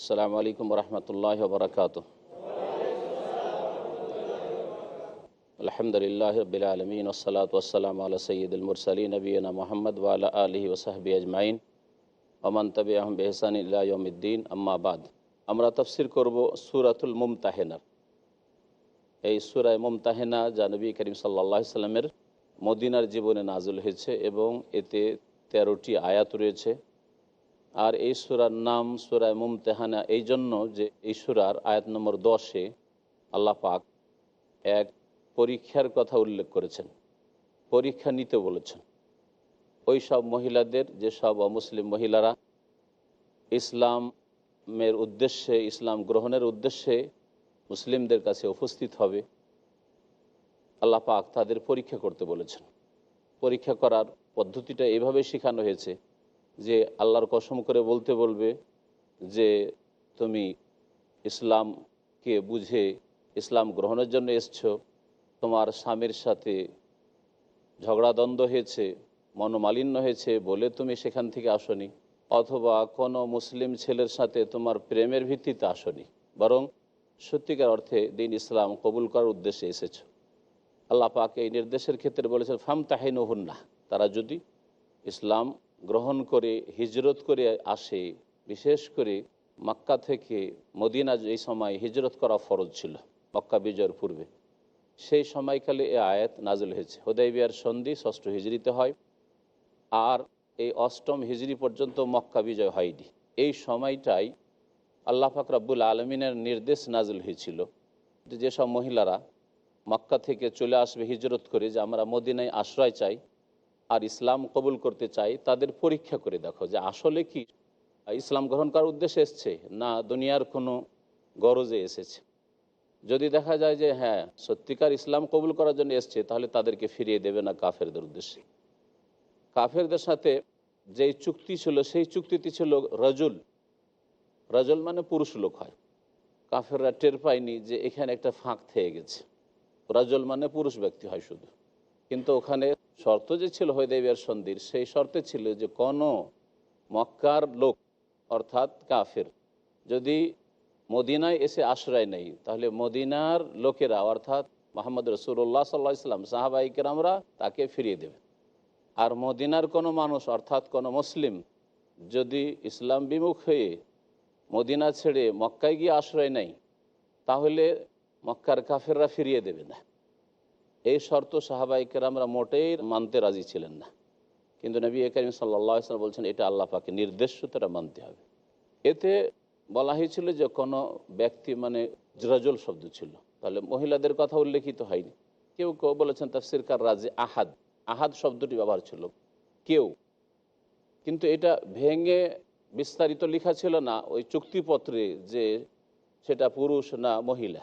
আসসালামু আলাইকুম রহমতুল্লাহ বরকাত আলহামদুলিল্লাহ রবিলমিন ওসলাত ওসালাম আলা সঈদুল মুরসলী নবীনা মোহাম্মদ ওয়ালা আলহি ওসাহবি আজমাইন ওমান তবি আহম বেহসান ইউদ্দিন আম্মাবাদ আমরা তফসির করব সুরাতুল মুমতাহেনার এই সুরায় মুমতাহেনা যা নবী করিম সাল্লা সাল্লামের মদিনার জীবনে নাজুল হয়েছে এবং এতে তেরোটি আয়াত রয়েছে আর এই সুরার নাম সুরায় মুমতেহানা এই জন্য যে এই সুরার আয়াত নম্বর দশে আল্লাহ পাক এক পরীক্ষার কথা উল্লেখ করেছেন। পরীক্ষা নিতে বলেছেন। ওই সব মহিলাদের, যে সব অমুসলিম মহিলারা ইসলামের উদ্দেশ্যে, ইসলাম গ্রহণের উদ্দেশ্যে মুসলিমদের কাছে উপস্থিত হবে, আল্লাহ পাক তাদের পরীক্ষা করতে বলেছেন। পরীক্ষা করার পদ্ধতিটা এভাবে শেখানো হয়েছে যে আল্লাহর কসম করে বলতে বলবে যে তুমি ইসলামকে বুঝে ইসলাম গ্রহণের জন্য এসছো, তোমার স্বামীর সাথে ঝগড়াদ্বন্দ্ব হয়েছে, মনোমালিন্য হয়েছে বলে তুমি সেখান থেকে আসনি, অথবা কোনো মুসলিম ছেলের সাথে তোমার প্রেমের ভিত্তিতে আসনি, বরং সত্যিকার অর্থে দিন ইসলাম কবুল করার উদ্দেশ্যে এসেছ। আল্লাহ পাক এই নির্দেশের ক্ষেত্রে বলেছেন ফাম তাহিনুহুন্না তারা যদি ইসলাম গ্রহণ করে, হিজরত করে আসে, বিশেষ করে মক্কা থেকে মদিনা এই সময় হিজরত করা ফরজ ছিল, মক্কা বিজয়ের পূর্বে। সেই সময়কালে এ আয়াত নাজল হয়েছে। হোদাইবিয়ার সন্ধি ষষ্ঠ হিজড়িতে হয় আর এই অষ্টম হিজড়ি পর্যন্ত মক্কা বিজয় হয়নি। এই সময়টাই আল্লাহ রাব্বুল আলমিনের নির্দেশ নাজল হয়েছিল যেসব মহিলারা মক্কা থেকে চলে আসবে হিজরত করে, যে আমরা মদিনায় আশ্রয় চাই। আর ইসলাম কবুল করতে চাই, তাদের পরীক্ষা করে দেখো যে আসলে কি। ইসলাম গ্রহণ করার উদ্দেশ্যে এসছে? না, দুনিয়ার কোনো গরজে এসেছে। যদি দেখা যায় যে হ্যাঁ সত্যিকার ইসলাম কবুল করার জন্য এসছে, তাহলে তাদেরকে ফিরিয়ে দেবে না কাফেরদের উদ্দেশ্যে। কাফেরদের সাথে যেই চুক্তি ছিল, সেই চুক্তিটি ছিল রজুল। রজল মানে পুরুষ লোক হয়। কাফেররা টের পায়নি যে এখানে একটা ফাঁক থেকে গেছে। রাজল মানে পুরুষ ব্যক্তি হয় শুধু। কিন্তু ওখানে শর্ত যে ছিল হয়দেবের সন্ধির, সেই শর্তে ছিল যে কোনো মক্কার লোক, অর্থাৎ কাফের, যদি মদিনায় এসে আশ্রয় নেই তাহলে মদিনার লোকেরা, অর্থাৎ মোহাম্মদ রসুল্লাহ সাল্লা ইসলাম সাহাবাইকেরামরা তাকে ফিরিয়ে দেবে। আর মদিনার কোনো মানুষ, অর্থাৎ কোনো মুসলিম, যদি ইসলাম বিমুখ হয়ে মদিনা ছেড়ে মক্কায় গিয়ে আশ্রয় নেই তাহলে মক্কার কাফেররা ফিরিয়ে দেবে না। এই শর্ত সাহাবাইকের আমরা মোটেই মানতে রাজি ছিলেন না। কিন্তু নবী করিম সাল্লা ইসলাম বলছেন, এটা আল্লাহ পাকে নির্দেশ তারা মানতে হবে। এতে বলা হয়েছিল যে কোনো ব্যক্তি মানে জরাজল শব্দ ছিল। তাহলে মহিলাদের কথা উল্লেখিত হয়নি। কেউ কেউ বলেছেন, তাফসিরকার রাজে আহাদ আহাদ শব্দটি ব্যবহার ছিল। কেউ। কিন্তু এটা ভেঙে বিস্তারিত লেখা ছিল না, ওই চুক্তিপত্রে যে সেটা পুরুষ না মহিলা।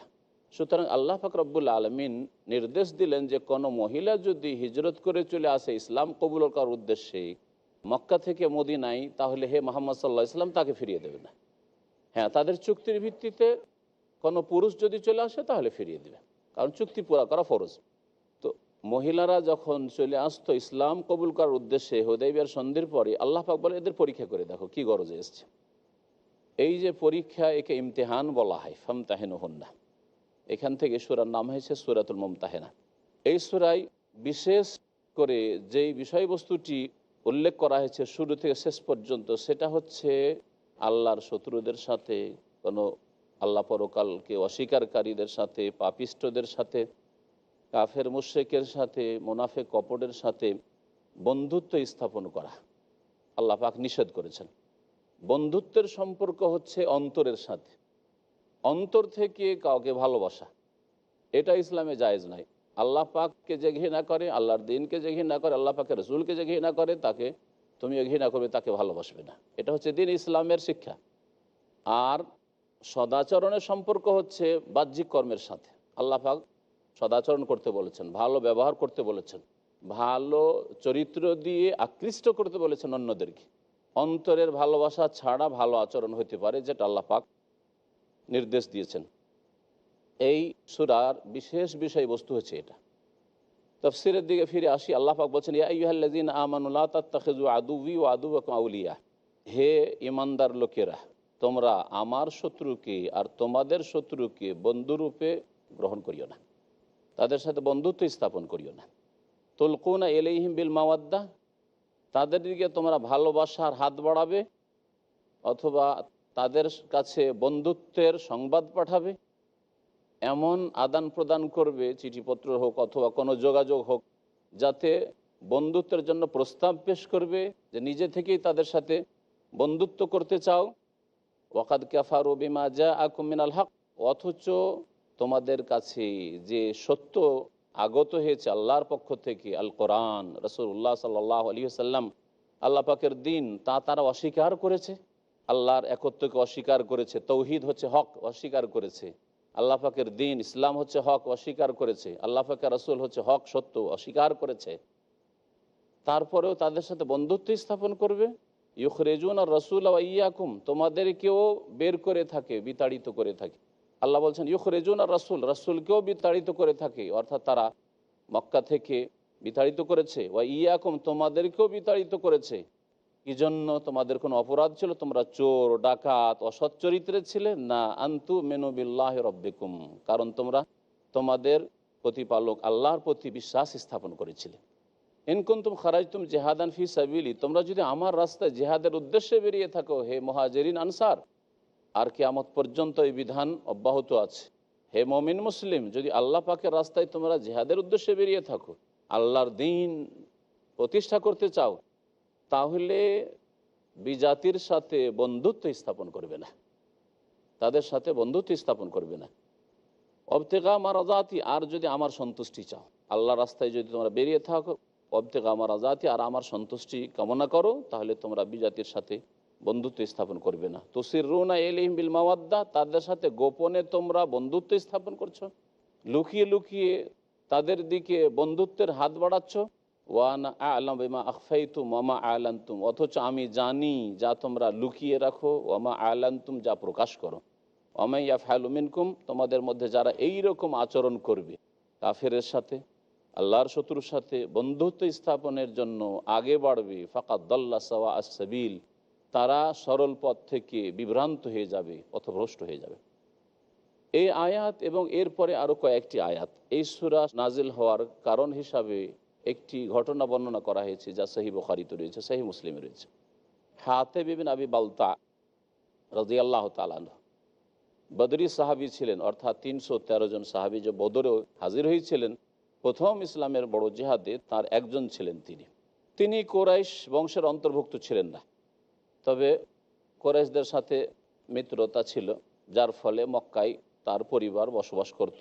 সুতরাং আল্লাহ ফাকরবুল আলমিন নির্দেশ দিলেন যে কোনো মহিলা যদি হিজরত করে চলে আসে ইসলাম কবুল করার উদ্দেশ্যে মক্কা থেকে মদিনাই তাহলে হে মোহাম্মদ সাল্লাহ ইসলাম তাকে ফিরিয়ে দেবে না। হ্যাঁ তাদের চুক্তির ভিত্তিতে কোনো পুরুষ যদি চলে আসে, তাহলে ফিরিয়ে দেবে কারণ চুক্তি পুরা করা ফরজ। তো মহিলারা যখন চলে আসতো ইসলাম কবুল করার উদ্দেশ্যে হোদাইবিয়ার সন্ধির পরে আল্লাহ পাক বলে, এদের পরীক্ষা করে দেখো, কি গরজে এসছে? এই যে পরীক্ষা একে ইমতেহান বলা হয় ফাম তাহেন হন্না এখান থেকে সুরার নাম হয়েছে সুরাতুল মমতাহেনা। এই সুরাই বিশেষ করে যেই বিষয়বস্তুটি উল্লেখ করা হয়েছে শুরু থেকে শেষ পর্যন্ত, সেটা হচ্ছে আল্লাহর শত্রুদের সাথে, কোনো আল্লাহ পরকালকে অস্বীকারীদের সাথে পাপিষ্টদের সাথে, কাফের মুশেকের সাথে মোনাফে কপটের সাথে বন্ধুত্ব স্থাপন করা। আল্লাহ পাক নিষেধ করেছেন। বন্ধুত্বের সম্পর্ক হচ্ছে অন্তরের সাথে। অন্তর থেকে কাউকে ভালোবাসা। এটা ইসলামে জায়েজ নাই। আল্লাহ পাককে যে ঘৃণা করে, আল্লাহর দিনকে যে ঘৃণা করে, আল্লাহ পাকের রসুলকে যে ঘৃণা করে, তাকে তুমি ঘৃণা করবে, তাকে ভালোবাসবে না। এটা হচ্ছে দিন ইসলামের শিক্ষা। আর সদাচরণের সম্পর্ক হচ্ছে বাহ্যিক কর্মের সাথে। আল্লাহ পাক সদাচরণ করতে বলেছেন, ভালো ব্যবহার করতে বলেছেন, ভালো চরিত্র দিয়ে আকৃষ্ট করতে বলেছেন অন্যদেরকে। অন্তরের ভালোবাসা ছাড়া ভালো আচরণ হতে পারে, যেটা আল্লাহ পাক নির্দেশ দিয়েছেন। এই সুরার বিশেষ বিষয়বস্তু হচ্ছে এটা। তফসিরের দিকে ফিরে আসি, আল্লাহ পাক বলছেন আউলিয়া। হে ইমানদার লোকেরা, তোমরা আমার শত্রুকে আর তোমাদের শত্রুকে বন্ধুরূপে গ্রহণ করিও না। তাদের সাথে বন্ধুত্ব স্থাপন করিও না। তুলকুনা এলেহিম বিল মাওয়াদ্দা। তাদের দিকে তোমরা ভালোবাসার হাত বাড়াবে অথবা তাদের কাছে বন্ধুত্বের সংবাদ পাঠাবে, এমন আদান প্রদান করবে, চিঠিপত্র হোক অথবা কোনো যোগাযোগ হোক, যাতে বন্ধুত্বের জন্য প্রস্তাব পেশ করবে যে নিজে থেকেই তাদের সাথে বন্ধুত্ব করতে চাও। ওয়াকাদ কাফারু বিমা যা আকুমিনাল হক, অথচ তোমাদের কাছে যে সত্য আগত হয়েছে আল্লাহর পক্ষ থেকে আল কোরআন রসুল্লাহ সাল্লাহ আলী সাল্লাম আল্লাহ পাকের দিন তা তারা অস্বীকার করেছে। আল্লাহর একত্বকে অস্বীকার করেছে। তৌহিদ হচ্ছে হক, অস্বীকার করেছে। আল্লাহ পাকের দিন, ইসলাম হচ্ছে হক, অস্বীকার করেছে। আল্লাহ পাকের রসুল হচ্ছে হক, সত্য, অস্বীকার করেছে। তারপরেও তাদের সাথে বন্ধুত্ব স্থাপন করবে। ইউখরেজুন আর রসুল ইয়াকুম, তোমাদেরকেও বের করে থাকে, বিতাড়িত করে থাকে। আল্লাহ বলছেন, ইউখরেজুন আর রসুল, রসুলকেও বিতাড়িত করে থাকে। অর্থাৎ তারা মক্কা থেকে বিতাড়িত করেছে। ওয়া ইয়াকুম, তোমাদেরকেও বিতাড়িত করেছে। কি জন্য তোমাদের কোনো অপরাধ ছিল? তোমরা চোর, ডাকাত, অসৎ চরিত্রে ছিলে? না, আন্তু মেনবিল্লাহ রব্বিকুম। কারণ তোমরা তোমাদের প্রতিপালক আল্লাহর প্রতি বিশ্বাস স্থাপন করেছিলে। ইনকুন্তুম খারাজতুম জেহাদান ফি সাবিলি। তোমরা যদি আমার রাস্তায় জেহাদের উদ্দেশ্যে বেরিয়ে থাকো, হে মহাজেরিন আনসার, আর কেয়ামত পর্যন্ত এই বিধান অব্যাহত আছে। হে মমিন মুসলিম, যদি আল্লাহ পাকের রাস্তায় তোমরা জেহাদের উদ্দেশ্যে বেরিয়ে থাকো, আল্লাহর দিন প্রতিষ্ঠা করতে চাও তাহলে বিজাতির সাথে বন্ধুত্ব স্থাপন করবে না। তাদের সাথে বন্ধুত্ব স্থাপন করবে না। অবতেগা আমার আজাতি আর যদি আমার সন্তুষ্টি চাও, আল্লাহ রাস্তায় যদি তোমরা বেরিয়ে থাকো, অবতেগা আমার আজাতি আর আমার সন্তুষ্টি কামনা করো, তাহলে তোমরা বিজাতির সাথে বন্ধুত্ব স্থাপন করবে না। তুসির রুনা এলিম বিল মাওয়াদ্দা, তাদের সাথে গোপনে তোমরা বন্ধুত্ব স্থাপন করছ। লুকিয়ে লুকিয়ে তাদের দিকে বন্ধুত্বের হাত বাড়াচ্ছ। ওয়ান অথচ আমি জানি যা তোমরা লুকিয়ে রাখো ওয়ামা আলান্তুম যা প্রকাশ করো। ওমাইয়া ফায়লুমিনকুম তোমাদের মধ্যে যারা এই রকম আচরণ করবে, কাফেরের সাথে, আল্লাহর শত্রুর সাথে বন্ধুত্ব স্থাপনের জন্য আগে বাড়বে ফাকাত দল্লা সাওয়া আসাবিল তারা সরল পথ থেকে বিভ্রান্ত হয়ে যাবে, পথভ্রষ্ট হয়ে যাবে। এই আয়াত এবং এরপরে আরও কয়েকটি আয়াত। এই সুরা নাজিল হওয়ার কারণ হিসাবে একটি ঘটনা বর্ণনা করা হয়েছে যা সহি বখারিতে রয়েছে সহি মুসলিমে রয়েছে। হাতে বিবিন আবি বালতা রাজি আল্লাহ তালান বদরি সাহাবি ছিলেন, অর্থাৎ তিনশো তেরো জন সাহাবি যে বদরেও হাজির হয়েছিলেন, প্রথম ইসলামের বড় জেহাদে তার একজন ছিলেন তিনি। তিনি কোরাইশ বংশের অন্তর্ভুক্ত ছিলেন না, তবে কোরাইশদের সাথে মিত্রতা ছিল, যার ফলে মক্কায় তার পরিবার বসবাস করত।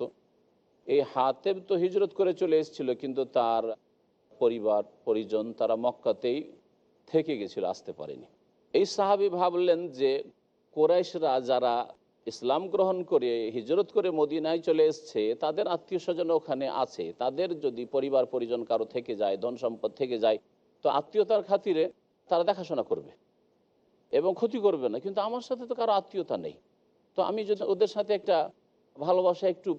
এই হাতেব তো হিজরত করে চলে এসেছিল, কিন্তু তার পরিবার, পরিজন তারা মক্কাতেই থেকে গেছিল, আসতে পারেনি। এই সাহাবি ভাবলেন যে কোরাইশরা যারা ইসলাম গ্রহণ করে, হিজরত করে মদিনায় চলে এসছে, তাদের আত্মীয় স্বজন ওখানে আছে। তাদের যদি পরিবার, পরিজন কারও থেকে যায়, ধন সম্পদ থেকে যায়, তো আত্মীয়তার খাতিরে তারা দেখাশোনা করবে এবং ক্ষতি করবে না। কিন্তু আমার সাথে তো কারও আত্মীয়তা নেই। তো আমি যদি ওদের সাথে একটা ভালোবাসা একটু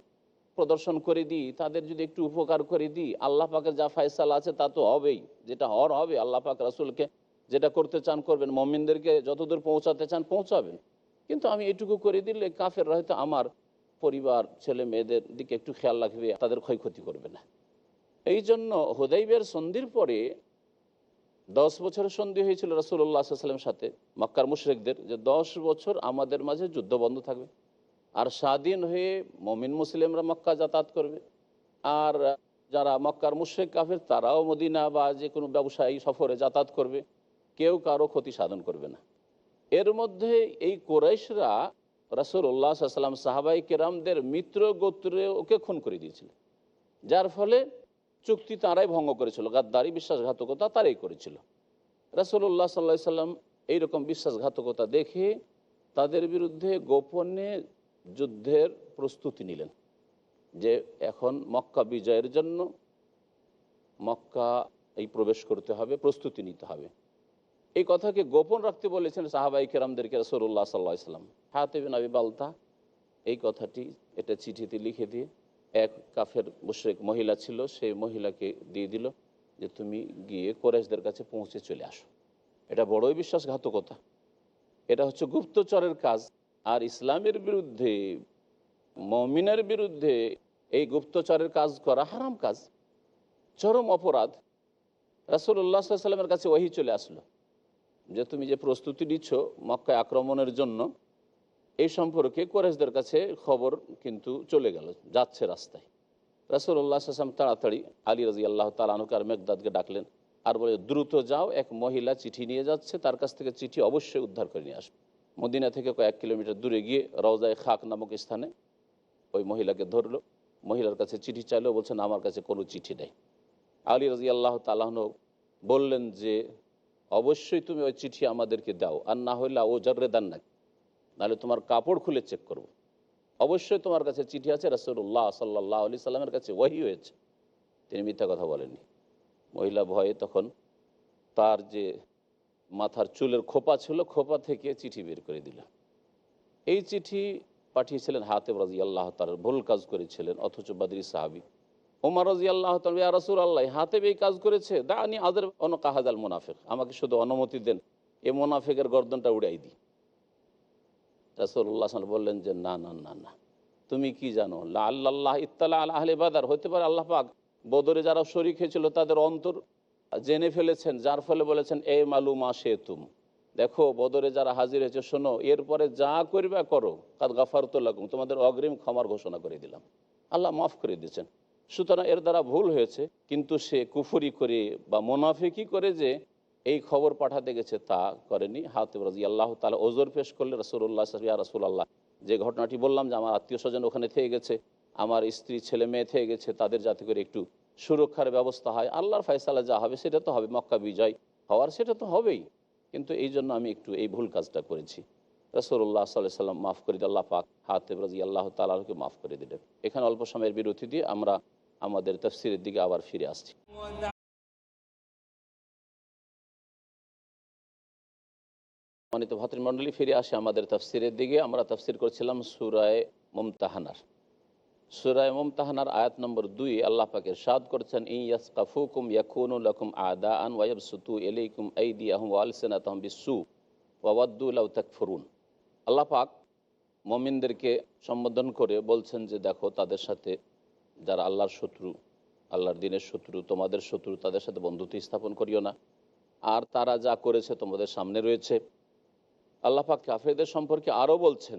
প্রদর্শন করে দিই, তাদের যদি একটু উপকার করে দিই, আল্লাহ পাকের যা ফায়সালা আছে তা তো হবেই, যেটা হর হবে, আল্লাহ পাক রাসুলকে যেটা করতে চান করবেন, মমিনদেরকে যতদূর পৌঁছাতে চান পৌঁছাবেন। কিন্তু আমি এটুকু করে দিলে কাফের হয়তো আমার পরিবার, ছেলে মেয়েদের দিকে একটু খেয়াল রাখবে, তাদের ক্ষয়ক্ষতি করবে না। এই জন্য হুদাইবের সন্ধির পরে দশ বছরের সন্ধি হয়েছিল রসুল্লাহ সাল্লামের সাথে, মক্কার মুশরেকদের, যে দশ বছর আমাদের মাঝে যুদ্ধ বন্ধ থাকবে। আর স্বাধীন হয়ে মমিন মুসলিমরা মক্কা যাতায়াত করবে। আর যারা মক্কার মুশ্রেক কাফের, তারাও মদিনা বা যে কোনো ব্যবসায়ী সফরে যাতায়াত করবে। কেউ কারও ক্ষতি সাধন করবে না। এর মধ্যে এই কোরাইশরা রসুল উল্লাহ সাল্লাম সাহাবাই কেরামদের মিত্র গোত্রে ওকে খুন করে দিয়েছিল। যার ফলে চুক্তি তারাই ভঙ্গ করেছিল। গাদ্দারি, বিশ্বাসঘাতকতা তারাই করেছিল। রসুল্লাহ সাল্লা সাল্লাম এইরকম বিশ্বাসঘাতকতা দেখে তাদের বিরুদ্ধে গোপনে যুদ্ধের প্রস্তুতি নিলেন যে এখন মক্কা বিজয়ের জন্য মক্কা এই প্রবেশ করতে হবে, প্রস্তুতি নিতে হবে। এই কথাকে গোপন রাখতে বলেছেন সাহাবাই কেরামদেরকে রসুল্লাহ সাল্লাহ সাল্লাম। হাতেবিন আবি বালতা এই কথাটি এটা চিঠিতে লিখে দিয়ে এক কাফের মুশ্রেক মহিলা ছিল সেই মহিলাকে দিয়ে দিল যে তুমি গিয়ে কোরেশদের কাছে পৌঁছে চলে আসো। এটা বড়ই বিশ্বাসঘাতকতা। এটা হচ্ছে গুপ্তচরের কাজ। আর ইসলামের বিরুদ্ধে, মমিনের বিরুদ্ধে এই গুপ্তচরের কাজ করা হারাম কাজ। চরম অপরাধ। রাসুল্লাহ সাল্লামের কাছে ওহি চলে আসলো যে, তুমি যে প্রস্তুতি নিচ্ছ মক্কায় আক্রমণের জন্য, এই সম্পর্কে কোরেশদের কাছে খবর কিন্তু চলে গেল, যাচ্ছে রাস্তায়। রাসুল্লাহ আসলাম তাড়াতাড়ি আলী রাজি আল্লাহ তালানুকে আর মেঘদাদকে ডাকলেন আর বলে, দ্রুত যাও, এক মহিলা চিঠি নিয়ে যাচ্ছে, তার কাছ থেকে চিঠি অবশ্যই উদ্ধার করে নিয়ে আসবে। মদিনা থেকে কয়েক কিলোমিটার দূরে গিয়ে রওজায় খাক নামক স্থানে ওই মহিলাকে ধরলো। মহিলার কাছে চিঠি চাইলেও বলছেন আমার কাছে কোনো চিঠি নেই। আলী রাজি আল্লাহ তালাহন বললেন যে, অবশ্যই তুমি ওই চিঠি আমাদেরকে দাও, আর না হইলে ও জর্রে দান না নাহলে তোমার কাপড় খুলে চেক করব। অবশ্যই তোমার কাছে চিঠি আছে রাসুল্লাহ সাল্লাহ আলি সাল্লামের কাছে ওয়াহি হয়েছে। তিনি মিথ্যা কথা বলেননি। মহিলা ভয়ে তখন তার যে মাথার চুলের খোপা ছিল, খোপা থেকে চিঠি বের করে দিল। এই চিঠি পাঠিয়েছিলেন হাতে রাজি আল্লাহ তার ভুল কাজ করেছিলেন, অথচ বাদরি সাহাবি। ওমর রাজি আল্লাহ রাসুল আল্লাহ হাতে এই কাজ করেছে? দা আনি আদের অন কাহাজাল মুনাফেক, আমাকে শুধু অনুমতি দেন এ মোনাফেকের গর্দনটা উড়াই দিই। রাসুল্লাহ বললেন যে, না না না না, তুমি কি জানো? লা আল্লাহ ইত্তালা আল্লাহ বাদার হতে পারে আল্লাহ পাক, বদরে যারা শরিক হয়েছিল তাদের অন্তর জেনে ফেলেছেন, যার ফলে বলেছেন, এ মালুমা সে তুম দেখো, বদরে যারা হাজির হয়েছে, শোনো, এরপরে যা করবে করো, কাদ গাফারতুল্লাহ তোমাদের অগ্রিম ক্ষমার ঘোষণা করে দিলাম। আল্লাহ মাফ করে দিয়েছেন। সুতরাং এর দ্বারা ভুল হয়েছে, কিন্তু সে কুফুরি করে বা মোনাফেকি করে যে এই খবর পাঠাতে গেছে, তা করেনি। হাতে রাজি আল্লাহ তালা ওজোর পেশ করলে রসুল্লাহ সাহিয়া রসুল আল্লাহ যে ঘটনাটি বললাম যে আমার আত্মীয় স্বজন ওখানে থেকে গেছে, আমার স্ত্রী, ছেলে, মেয়ে থেকে গেছে, তাদের যাতে করে একটু সুরক্ষার ব্যবস্থা হয়, আল্লাহর ফয়সালা যা হবে সেটা তো হবে, মক্কা বিজয় হওয়ার সেটা তো হবেই। কিন্তু এই জন্য আমি একটু এই ভুল কাজটা করেছি। রসুল্লাহ সাল্লাহ সাল্লাম মাফ করে দিল আল্লাহ পাক হাতে রাজি আল্লাহ তালাহকে মাফ করে দিলেন। এখানে অল্প সময়ের বিরতি দিয়ে আমরা আমাদের তফসিরের দিকে আবার ফিরে আসছি। মানিত ভাতৃমণ্ডলী, ফিরে আসে আমাদের তফসিরের দিকে। আমরা তফসির করছিলাম সুরায় মুমতাহানার। সুরায় মুমতাহানার আয়াত নম্বর দুই, আল্লাহ পাকের সাদ করছেন ইয়াস কাফুকুম ইয়াকুনুলকুম আদা আন ওয়াইব সুতু এলাইকুম আইদি আহম ওয়ালসেনাত বিসু ওয়াদ্দুল্লাহ তাকফরুন। আল্লাহ পাক মমিনদেরকে সম্বোধন করে বলছেন যে, দেখো, তাদের সাথে যারা আল্লাহর শত্রু, আল্লাহর দিনের শত্রু, তোমাদের শত্রু তাদের সাথে বন্ধুত্ব স্থাপন করিও না। আর তারা যা করেছে তোমাদের সামনে রয়েছে। আল্লাপাক কাফেরদের সম্পর্কে আরও বলছেন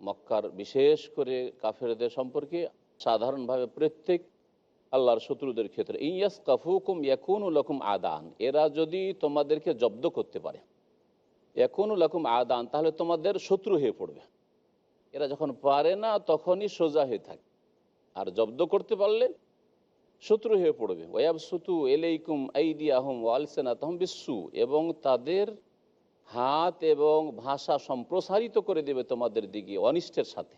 মক্কার বিশেষ করে কাফেরদের সম্পর্কে সাধারণভাবে প্রত্যেক আল্লাহর শত্রুদের ক্ষেত্রে ইয়াস কাফুকুম ইয়াকুনুল লকুম আদান এরা যদি তোমাদেরকে জব্দ করতে পারে ইয়াকুনুল লকুম আদান তাহলে তোমাদের শত্রু হয়ে পড়বে। এরা যখন পারে না, তখনই সোজা হয়ে থাকে। আর জব্দ করতে পারলে শত্রু হয়ে পড়বে। ওয়াব সুতু এলাইকুম আইদি আহম ওয়ালসেনা তহম বিশ্বু এবং তাদের হাত এবং ভাষা সম্প্রসারিত করে দেবে তোমাদের দিকে অনিষ্টের সাথে,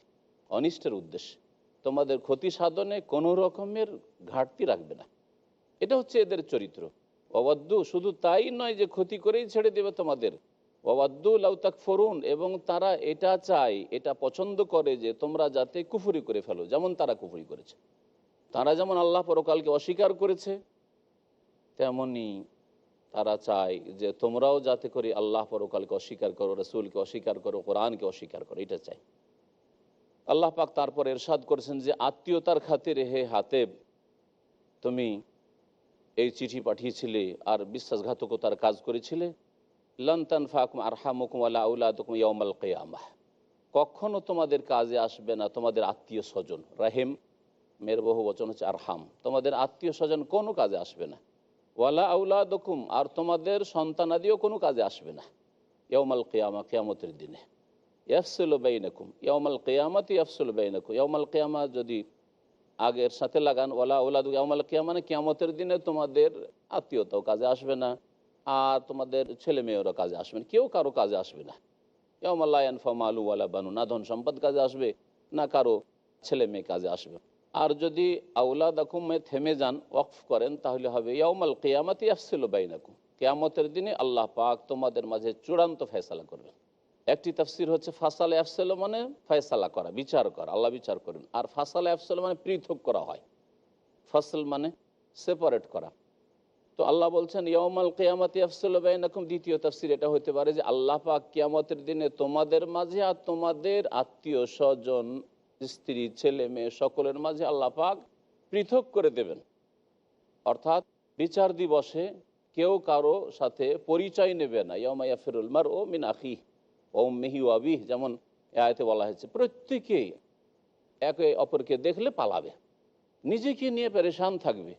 অনিষ্টের উদ্দেশ্যে। তোমাদের ক্ষতি সাধনে কোনো রকমের ঘাটতি রাখবে না। এটা হচ্ছে এদের চরিত্র। অবাদ্দু শুধু তাই নয় যে ক্ষতি করেই ছেড়ে দেবে তোমাদের। অবাদ্দু লাউতাক ফরুন এবং তারা এটা চায়, এটা পছন্দ করে যে তোমরা যাতে কুফুরি করে ফেলো, যেমন তারা কুফুরি করেছে। তারা যেমন আল্লাহ পরকালকে অস্বীকার করেছে, তেমনি তারা চায় যে তোমরাও যাতে করে আল্লাহ পরকালকে অস্বীকার করো, রসুলকে অস্বীকার করো, কোরআনকে অস্বীকার করো, এটা চাই আল্লাহ পাক তারপর এরশাদ করেছেন যে আত্মীয়তার খাতিরে হে হাতেব, তুমি এই চিঠি পাঠিয়েছিলে আর বিশ্বাসঘাতকতার কাজ করেছিলে। লন্তান ফাকুম আরহামুকুম আল্লাহ আউলাদুকুম ইয়মাল কেয়ামাহ। কখনো তোমাদের কাজে আসবে না তোমাদের আত্মীয় স্বজন। রাহেম মের বহু বচন হচ্ছে আরহাম। তোমাদের আত্মীয় স্বজন কোনো কাজে আসবে না। ওয়ালা আউলাদকুম, আর তোমাদের সন্তানাদিও কোনো কাজে আসবে না। ইয়মাল কেয়ামা, কেয়ামতের দিনে। ইয়াফসুল বেইনকুম ইয়মাল কেয়ামাত ইয়াফসুল বেইনকুম। ইয়মাল কেয়ামা যদি আগের সাথে লাগান ওলা ওলাদ ইয়মাল কেয়ামা মানে কেয়ামতের দিনে তোমাদের আত্মীয়তাও কাজে আসবে না, আর তোমাদের ছেলে মেয়েরও কাজে আসবে না, কেউ কারও কাজে আসবে না। ইয়মাল্লাহ আনফাম আলু ওয়ালা বানু না ধন সম্পদ কাজে আসবে, না কারও ছেলে মেয়ে কাজে আসবে আর যদি আউলাদ আকুমে থেমে যান, ওয়কফ করেন, তাহলে হবে ইয়ামাল কেয়ামতি আফসিল বাইনাকুম। কেয়ামতের দিনে আল্লাহ পাক তোমাদের মাঝে চূড়ান্ত ফয়সালা করবেন। একটি তাফসির হচ্ছে ফাসালে আফসেল মানে ফয়সালা করা, বিচার করা, আল্লাহ বিচার করবেন আর ফাসালে আফসেল মানে পৃথক করা হয়। ফসল মানে সেপারেট করা। তো আল্লাহ বলছেন ইয়মাল কেয়ামত আফসুল্লাহ দ্বিতীয় তাফসির এটা হতে পারে যে আল্লাহ পাক কিয়ামতের দিনে তোমাদের মাঝে আর তোমাদের আত্মীয় স্বজন স্ত্রী, ছেলে, মেয়ে সকলের মাঝে আল্লাহ পাক পৃথক করে দেবেন। অর্থাৎ বিচার দিবসে কেউ কারও সাথে পরিচয় নেবে না। ইয়মাইয়া ফিরুল মার ও মিন আখি ও মেহি আবিহ, যেমন আয়তে বলা হয়েছে। প্রত্যেকেই একে অপরকে দেখলে পালাবে। নিজেকে নিয়ে পরেশান থাকবে।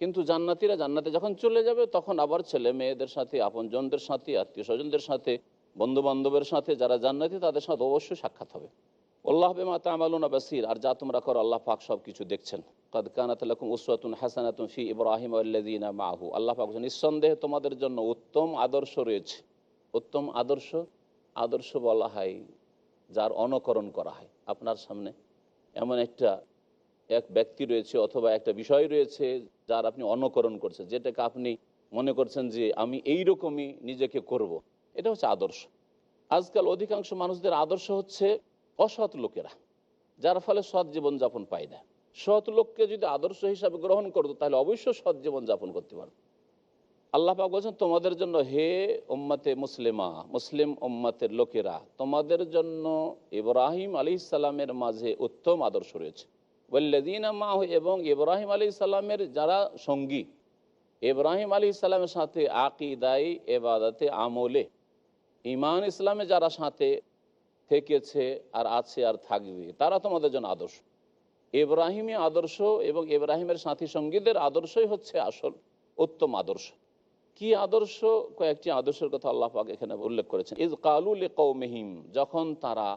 কিন্তু জান্নাতিরা জান্নাতে যখন চলে যাবে, তখন আবার ছেলে মেয়েদের সাথে, আপনজনদের সাথে, আত্মীয় স্বজনদের সাথে বন্ধু বান্ধবের সাথে, যারা জান্নাতি, তাদের সাথে অবশ্যই সাক্ষাৎ হবে। আল্লাহ আর যা তোমরা করো, আল্লাহ পাক সব কিছু দেখছেন। কদ কানাতলাকুম উসওয়াতুন হাসানাতুন ফি ইব্রাহিম মাহু। আল্লাহ পাক নিঃসন্দেহে তোমাদের জন্য উত্তম আদর্শ রয়েছে। উত্তম আদর্শ আদর্শ বলা হয়, যার অনুকরণ করা হয়। আপনার সামনে এমন একটা, এক ব্যক্তি রয়েছে অথবা একটা বিষয় রয়েছে যার আপনি অনুকরণ করছেন, যেটাকে আপনি মনে করছেন যে, আমি এই রকমই নিজেকে করব। এটা হচ্ছে আদর্শ। আজকাল অধিকাংশ মানুষদের আদর্শ হচ্ছে অসৎ লোকেরা, যার ফলে সৎ জীবনযাপন পায় না। সৎ লোককে যদি আদর্শ হিসাবে গ্রহণ করতো তাহলে অবশ্যই সৎ জীবনযাপন করতে পারত আল্লাহ পাক বলছেন, তোমাদের জন্য হে উম্মতে মুসলিমা, মুসলিম উম্মতের লোকেরা, তোমাদের জন্য ইব্রাহিম আলী ইসাল্লামের মাঝে উত্তম আদর্শ রয়েছে। ওয়াল্লাদিনা মাহ এবং ইব্রাহিম আলী ইসাল্লামের যারা সঙ্গী, ইব্রাহিম আলী ইসাল্লামের সাথে আকিদাই এবাদাতে আমলে ইমান ইসলামে যারা সাথে থেকেছে আর আছে আর থাকবে। তারা তোমাদের জন্য আদর্শ। ইব্রাহিমী আদর্শ এবং ইব্রাহিমের সাথী সঙ্গীদের আদর্শই হচ্ছে আসল, উত্তম আদর্শ। কি আদর্শ? কয়েকটি আদর্শের কথা আল্লাহ পাক এখানে উল্লেখ করেছেন। ইজ কালুল কৌমেহিম যখন তারা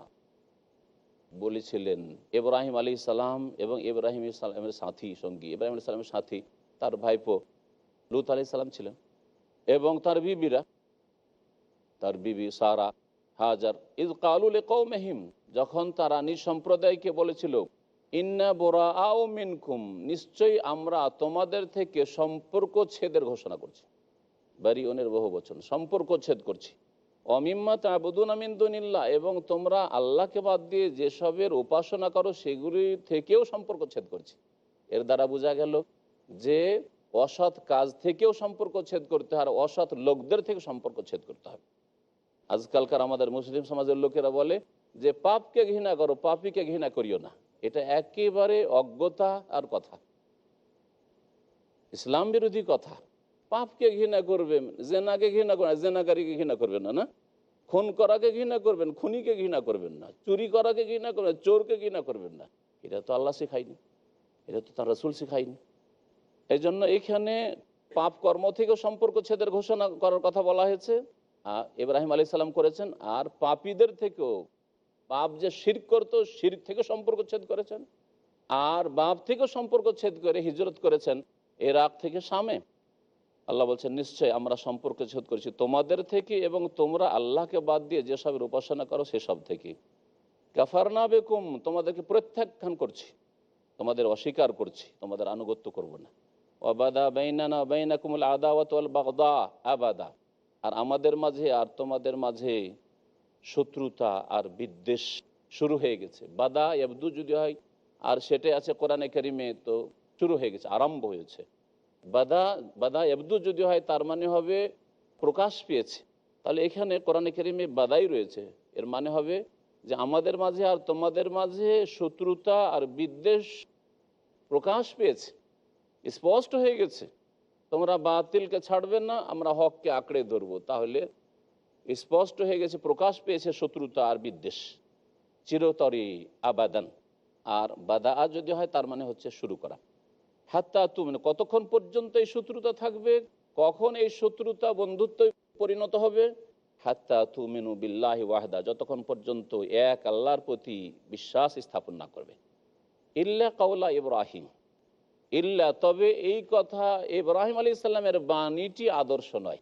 বলেছিলেন ইব্রাহিম আলী সালাম এবং ইব্রাহিম সালামের সাথী সঙ্গী ইব্রাহিম আলী সালামের সাথী তার ভাইপো লুত আলি সালাম ছিলেন এবং তার বিবিরা, তার বিবি সারা হাজার। ইজ কালুল কৌমেহিম যখন তারা নিজ সম্প্রদায়কে বলেছিল, ইন্না বোরা আও মিনকুম, নিশ্চয়ই আমরা তোমাদের থেকে সম্পর্ক ছেদের ঘোষণা করছি। বারিওনের বহু বচন, সম্পর্ক ছেদ করছি। অমিম্মা তাবুদুন আমিন্দুনিল্লাহ এবং তোমরা আল্লাহকে বাদ দিয়ে যেসবের উপাসনা করো, সেগুলি থেকেও সম্পর্ক ছেদ করছি। এর দ্বারা বোঝা গেল যে, অসৎ কাজ থেকেও সম্পর্ক ছেদ করতে হয়, আর অসৎ লোকদের থেকে সম্পর্ক ছেদ করতে হবে। আজকালকার আমাদের মুসলিম সমাজের লোকেরা বলে যে, পাপকে ঘৃণা করো, পাপিকে ঘৃণা করিও না। এটা একেবারে অজ্ঞতা আর কথা। ইসলাম বিরোধী কথা। পাপকে ঘৃণা করবেন, জেনাকে ঘৃণা করবেন জেনাকারীকে ঘৃণা করবেন না না? খুন করাকে ঘৃণা করবেন, খুনিকে ঘৃণা করবেন না। চুরি করাকে ঘৃণা করবেন, চোরকে ঘৃণা করবেন না। এটা তো আল্লাহ শেখায়নি। এটা তো তার রসুল শেখায়নি। এই জন্য এখানে পাপ কর্ম থেকেও সম্পর্ক ছেদের ঘোষণা করার কথা বলা হয়েছে। আহ, ইব্রাহিম আলী সাল্লাম করেছেন আর পাপীদের থেকেও। পাপ যে শির করতো শির থেকে সম্পর্ক ছেদ করেছেন। আর বাপ থেকেও সম্পর্ক ছেদ করে হিজরত করেছেন এরাক থেকে সামে আল্লাহ বলছেন নিশ্চয় আমরা সম্পর্ক ছেদ করেছি। তোমাদের থেকে এবং তোমরা আল্লাহকে বাদ দিয়ে যেসবের উপাসনা করো সেসব থেকে। কাফারনা বেকুম তোমাদেরকে প্রত্যাখ্যান করছি। তোমাদের অস্বীকার করছি তোমাদের আনুগত্য করব না। অবাদা বাইনানা বাইনা কুমুল আদাওয়াত আবাদা। আর আমাদের মাঝে আর তোমাদের মাঝে শত্রুতা আর বিদ্বেষ শুরু হয়ে গেছে। বাদা এবদু যদি হয়, আর সেটাই আছে কোরআনে কারিমে, তো শুরু হয়ে গেছে, আরম্ভ হয়েছে। বাদা বাদা এবদু যদি হয়, তার মানে হবে প্রকাশ পেয়েছে। তাহলে এখানে কোরআনে কারিমে বাদাই রয়েছে। এর মানে হবে যে আমাদের মাঝে আর তোমাদের মাঝে শত্রুতা আর বিদ্বেষ প্রকাশ পেয়েছে, স্পষ্ট হয়ে গেছে। তোমরা বাতিলকে ছাড়বে না, আমরা হককে আঁকড়ে ধরবো। তাহলে স্পষ্ট হয়ে গেছে, প্রকাশ পেয়েছে শত্রুতা আর বিদ্বেষ। চিরতরে আবাদান। আর বাদা যদি হয়, তার মানে হচ্ছে শুরু করা। হাত্তা তুমি কতক্ষণ পর্যন্ত এই শত্রুতা থাকবে, কখন এই শত্রুতা বন্ধুত্ব পরিণত হবে? হাত্তা তুমিনু বিল্লাহি ওয়াহদা, যতক্ষণ পর্যন্ত এক আল্লাহর প্রতি বিশ্বাস স্থাপন না করবে। ইল্লা কাউলা ইব্রাহিম। ইল্লা, তবে এই কথা ইব্রাহিম আলী ইসলামের বাণীটি আদর্শ নয়।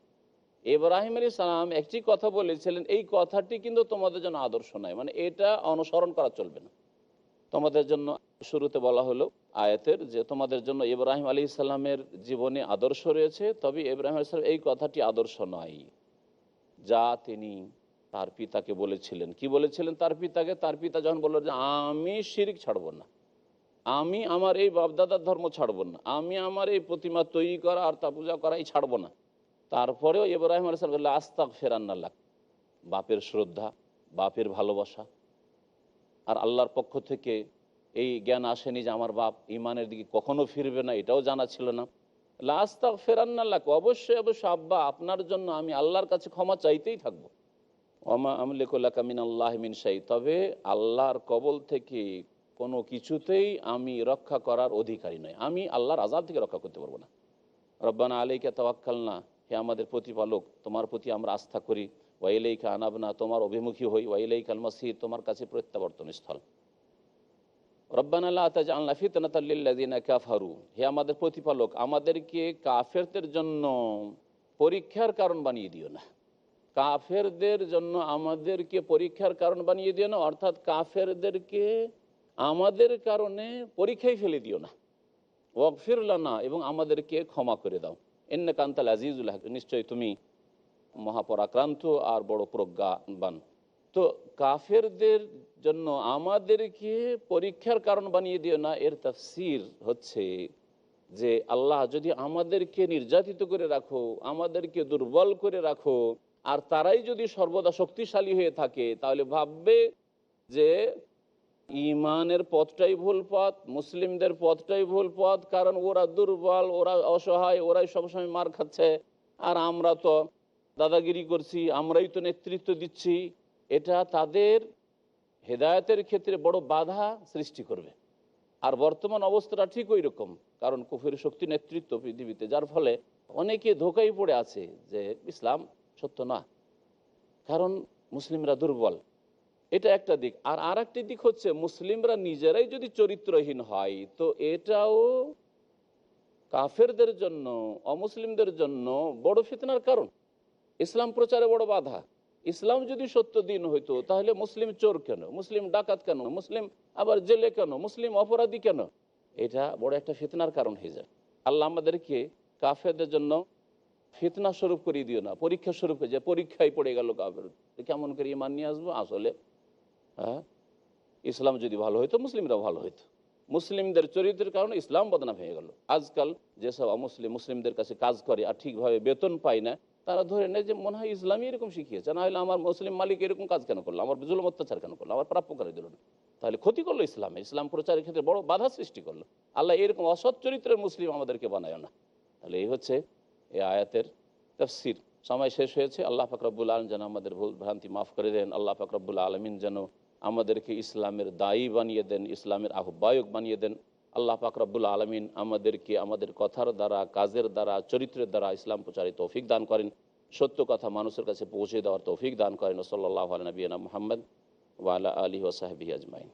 ইব্রাহিম আলী সালাম একটি কথা বলেছিলেন, এই কথাটি কিন্তু তোমাদের জন্য আদর্শ নয় মানে এটা অনুসরণ করা চলবে না। তোমাদের জন্য শুরুতে বলা হলো আয়াতের যে তোমাদের জন্য ইব্রাহিম আলী ইসলামের জীবনে আদর্শ রয়েছে, তবে ইব্রাহিম আলী এই কথাটি আদর্শ নয়। যা তিনি তার পিতাকে বলেছিলেন। কি বলেছিলেন তার পিতাকে? তার পিতা যখন বলল যে আমি শিরিক ছাড়বো না আমি আমার এই বাপদাদার ধর্ম ছাড়বো না। আমি আমার এই প্রতিমা তৈরি করা আর তা পূজা করাই ছাড়বো না। তারপরেও ইব্রাহিম আলাইসাল্লাম আস্তাক ফেরান্নাল্লাহ বাপের শ্রদ্ধা, বাপের ভালোবাসা। আর আল্লাহর পক্ষ থেকে এই জ্ঞান আসেনি যে আমার বাপ ইমানের দিকে কখনো ফিরবে না, এটাও জানা ছিল না। লাস্তাক ফেরান্নাল্লাহ অবশ্যই অবশ্যই, আব্বা, আপনার জন্য আমি আল্লাহর কাছে ক্ষমা চাইতেই থাকব। ওমা আমলিকুল্লাহ কামিন আল্লাহ মিন সাই তবে আল্লাহর কবল থেকে কোনো কিছুতেই আমি রক্ষা করার অধিকারী নই। আমি আল্লাহর আজাব থেকে রক্ষা করতে পারব না। রব্বানা আলাইকা তাওয়াক্কাল না হে আমাদের প্রতিপালক, তোমার প্রতি আমরা আস্থা করি। ওয়াইলাইকা আনাবনা, তোমার অভিমুখী হই। ওয়াইলাইকাল মসিদ তোমার কাছে প্রত্যাবর্তন স্থল। রব্বানা আল্লাহ তাজ আল্লাহ ফিতনাতাল্লিল্লাদিনা কাফারু। হে আমাদের প্রতিপালক, আমাদেরকে কাফেরদের জন্য পরীক্ষার কারণ বানিয়ে দিও না। কাফেরদের জন্য আমাদেরকে পরীক্ষার কারণ বানিয়ে দিও না, অর্থাৎ কাফেরদেরকে আমাদের কারণে পরীক্ষায় ফেলে দিও না। ওয়াকফিরলানা এবং আমাদেরকে ক্ষমা করে দাও। এন্নে কান্তাল আজিজুল হক নিশ্চয়ই তুমি মহাপরাক্রান্ত আর বড় প্রজ্ঞাবান। তো কাফেরদের জন্য আমাদেরকে পরীক্ষার কারণ বানিয়ে দিও না। এর তাফসির হচ্ছে যে আল্লাহ যদি আমাদেরকে নির্যাতিত করে রাখো, আমাদেরকে দুর্বল করে রাখো, আর তারাই যদি সর্বদা শক্তিশালী হয়ে থাকে, তাহলে ভাববে যে ইমানের পথটাই ভুল পথ, মুসলিমদের পথটাই ভুল পথ, কারণ ওরা দুর্বল, ওরা অসহায়, ওরাই সবসময় মার খাচ্ছে। আর আমরা তো দাদাগিরি করছি, আমরাই তো নেতৃত্ব দিচ্ছি। এটা তাদের হেদায়তের ক্ষেত্রে বড় বাধা সৃষ্টি করবে। আর বর্তমান অবস্থাটা ঠিক ওই রকম কারণ কুফের শক্তি নেতৃত্ব পৃথিবীতে, যার ফলে অনেকে ধোকাই পড়ে আছে যে ইসলাম সত্য না। কারণ মুসলিমরা দুর্বল এটা একটা দিক। আর আর দিক হচ্ছে মুসলিমরা নিজেরাই যদি চরিত্রহীন হয়, তো এটাও কাফেরদের জন্য, অমুসলিমদের জন্য বড় ফিতনার কারণ। ইসলাম প্রচারে বড় বাধা। ইসলাম যদি সত্য দিন হইতো, তাহলে মুসলিম চোর কেন? মুসলিম ডাকাত কেন? মুসলিম আবার জেলে কেন? মুসলিম অপরাধী কেন? এটা বড় একটা ফিতনার কারণ হয়ে যায়। আল্লাহ আমাদেরকে কাফেরদের জন্য ফিতনা স্বরূপ করিয়ে দিও না, পরীক্ষা স্বরূপ হয়ে যায় পরীক্ষায় পড়ে গেল কাফের কেমন করে ইমান নিয়ে আসব, আসলে হ্যাঁ? ইসলাম যদি ভালো হইতো মুসলিমরা ভালো হইতো। মুসলিমদের চরিত্রের কারণে ইসলাম বদনাম হয়ে গেল। আজকাল যেসব অমুসলিম, মুসলিমদের কাছে কাজ করে আর ঠিকভাবে বেতন পায় না, তারা ধরে নেয় যে মনে হয় ইসলামই এরকম শিখিয়েছে। না হলে আমার মুসলিম মালিক এরকম কাজ কেন করল? আমার জুলুম অত্যাচার কেন করল? আমার প্রাপ্য করে দিল না তাহলে ক্ষতি করল ইসলামে। ইসলাম প্রচারের ক্ষেত্রে বড় বাধা সৃষ্টি করল। আল্লাহ এরকম অসৎ চরিত্রের মুসলিম আমাদেরকে বানায় না। তাহলে এই হচ্ছে এই আয়াতের তফসির। সময় শেষ হয়েছে। আল্লাহ ফাকরাবুল আলম যেন আমাদের ভুল ভ্রান্তি মাফ করে দেন। আল্লাহ ফাকরাবুল আলমিন যেন আমাদেরকে ইসলামের দায়ী বানিয়ে দেন, ইসলামের আহ্বায়ক বানিয়ে দেন। আল্লাহ ফাকরাবুল আলমিন আমাদেরকে আমাদের কথার দ্বারা, কাজের দ্বারা, চরিত্রের দ্বারা ইসলাম প্রচারে তৌফিক দান করেন। সত্য কথা মানুষের কাছে পৌঁছে দেওয়ার তৌফিক দান করেন। সাল্লাহ নবীনা মোহাম্মদ ওয়ালা আলী ওসাহাবি আজমাইন।